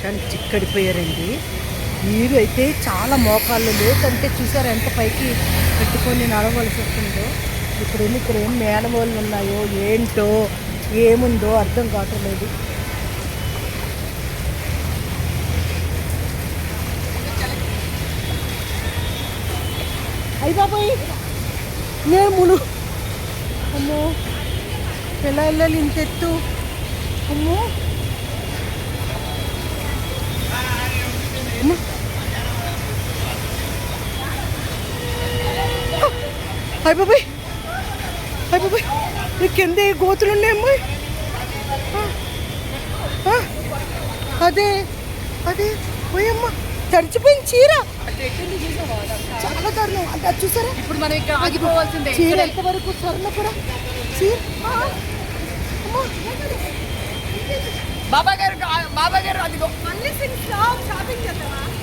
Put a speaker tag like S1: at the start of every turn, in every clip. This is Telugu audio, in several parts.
S1: వర్షానికి చిక్కడిపోయారండి. నీరు అయితే చాలా మోకాళ్ళు లేదంటే చూసారా ఎంత పైకి పెట్టుకొని నడవలసి వస్తుందో? ఇక్కడ ఎన్ని ఇక్కడ ఏం మేనవాళ్ళు ఉన్నాయో ఏంటో ఏముందో అర్థం కావట్లేదు అయి బాబోయ్! నేను మును. అమ్మో! ఎలా వెళ్ళాలి ఇంత ఎత్తు? అమ్మో. అయ్ బాబాయ్. అయ్ బాబాయ్. నీ కింద ఏ గోతులు ఉన్నాయి అమ్మాయి? ఆ, ఆ, అదే అదే. పోయమ్మ తడిచిపోయింది చీర. చాలా దారుణం. అంటే అది చూసారా?
S2: ఇప్పుడు మనం ఇక్కడ ఆగిపోవాల్సిందే.
S1: చీర ఎంతవరకు స్వర్ణ కూడా? చీర.
S2: బాబా గారు బాబా గారు అదిగో.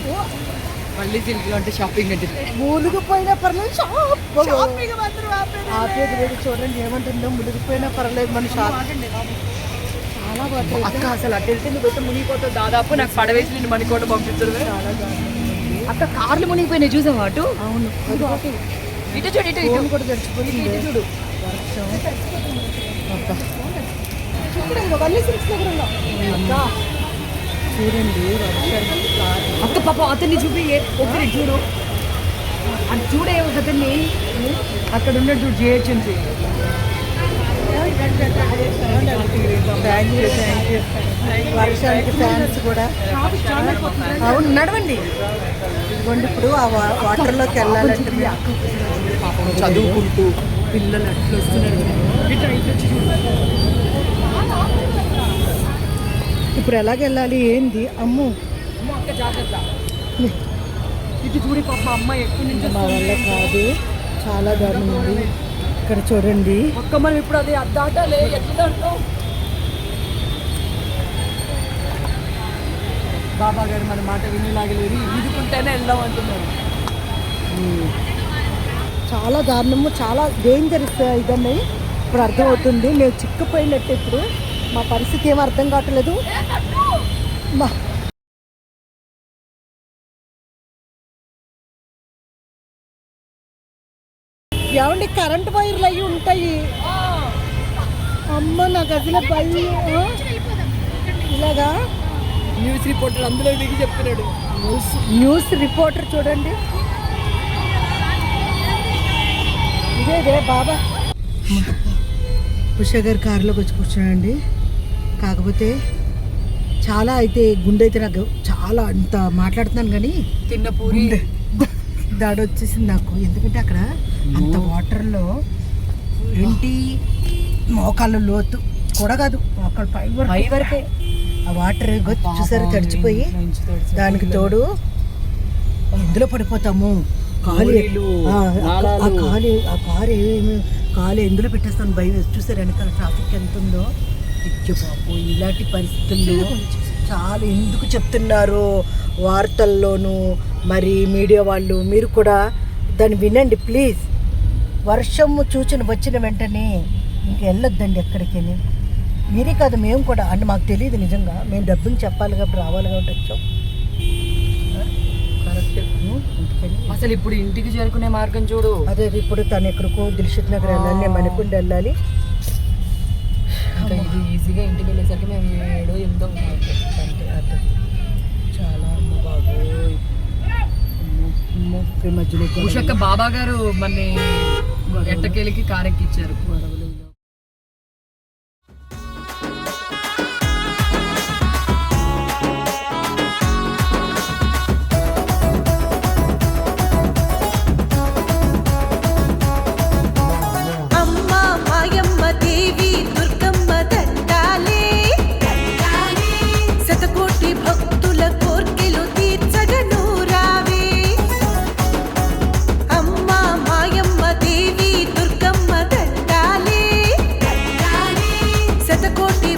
S1: ఓ,
S2: మళ్ళీ సిల్క్ అంటే షాపింగ్ అంటే.
S1: మునిగిపోయినా పర్లేదు షాప్ ఆపేది లేదు చూడండి ఏమంటుందో మునిగిపోయినా పర్లేదు మన షాప్. చాలా బాగా
S2: అక్క అసలు అటు వెళ్తే నువ్వు మునిగిపోతావు. దాదాపు నాకు పడవేసి నేను మణికోట పంపించరు
S1: చాలా
S2: అక్క కార్లు మునిగిపోయినాయి చూసావా అటు?
S1: అవును.
S2: ఇటు చూడు ఇటు ఇటు.
S1: కూడా చచ్చిపోయింది
S2: చూడు.
S1: వర్షం. అబ్బా. చూడండి వర్షానికి కారు.
S2: అక్క పాప అతన్ని చూపి ఒకరి చూడు అది చూడే అతన్ని అక్కడ ఉన్నాడు చూడు GHMC
S1: thank you thank you వర్షానికి ఫ్యాన్స్ కూడా అవును నడవండి ఇదిగోండి ఇప్పుడు ఆ వాటర్లోకి వెళ్ళాలంటే
S2: చదువుకుంటూ పిల్లలు అట్లా వస్తున్నారు
S1: ఇప్పుడు ఎలాగ వెళ్ళాలి ఏంది? అమ్ము.
S2: ఇటు చూడి పాప మా ఎక్కడి
S1: వల్ల కాదు. చాలా దారుణం ఉంది ఇక్కడ చూడండి.
S2: ఒక్క మనం ఇప్పుడు అదే అద్దాటాలే ఎట్లా దాటాం బాబా గారు మన మాట వినేలాగలేరు ఈదుకుంటేనే వెళ్దాం అంటున్నారు.
S1: చాలా దారుణము చాలా డేంజరస్ ఇదన్నీ ఇప్పుడు అర్థమవుతుంది. మేము చిక్కుపోయినట్టు ఇప్పుడు మా పరిస్థితి ఏం అర్థం కావట్లేదు. మా ఏమండి కరెంట్ వైర్లు అవి ఉంటాయి. అమ్మ నాకు అసలు భయం? ఇలాగా?
S2: న్యూస్ రిపోర్టర్ అందులో దిగి చెప్తున్నాడు
S1: న్యూస్ న్యూస్ రిపోర్టర్ చూడండి. ఇదే ఇదే బాబా. ఉష గారి కారులోకి వచ్చి కూర్చున్నానండి కాకపోతే చాలా అయితే గుండె అయితే నాకు చాలా అంత మాట్లాడుతున్నాను కానీ
S2: తిన్న పూరి.
S1: దాడి వచ్చేసింది నాకు. ఎందుకంటే అక్కడ అంత వాటర్లో ఏంటి? మోకాళ్ళ లోతు కూడా కాదు మోకాళ్ళ పై వరకు.
S2: పై వరకే.
S1: ఆ వాటర్ చూసారు తడిచిపోయి దానికి తోడు ఇందులో పడిపోతాము. కాలు ఆ. కాలు ఆ కారు ఏమి కాలు ఎందులో పెట్టేస్తాను భయం. వేసి చూసారు వెనకాల ట్రాఫిక్ ఎంత ఉందో? బాబు ఇలాంటి పరిస్థితుల్లో చాలా ఎందుకు చెప్తున్నారు వార్తల్లోనూ మరి మీడియా వాళ్ళు? మీరు కూడా దాన్ని వినండి ప్లీజ్. వర్షము చూచిన వచ్చిన వెంటనే ఇంక వెళ్ళొద్దండి ఎక్కడికి మీరే కాదు మేము కూడా. అంటే మాకు తెలియదు నిజంగా. మేము డబ్బులు చెప్పాలి కాబట్టి రావాలి కాబట్టి వచ్చాం.
S2: అసలు ఇప్పుడు ఇంటికి చేరుకునే మార్గం చూడు.
S1: అదే ఇప్పుడు తను ఎక్కడికో దిల్షుక్ నగర్ వెళ్ళాలి నేను మణికొండ వెళ్ళాలి.
S2: అది ఈజీగా ఇంటికి వెళ్ళేసరికి మేము ఏడో ఎనిమిదో
S1: అంటే అర్థం చాలా అమ్మ బాబోయ్ మధ్యలో
S2: ఉషక్క బాబా గారు మన ఎట్టకేలికి కారెక్కిచ్చారు কোটি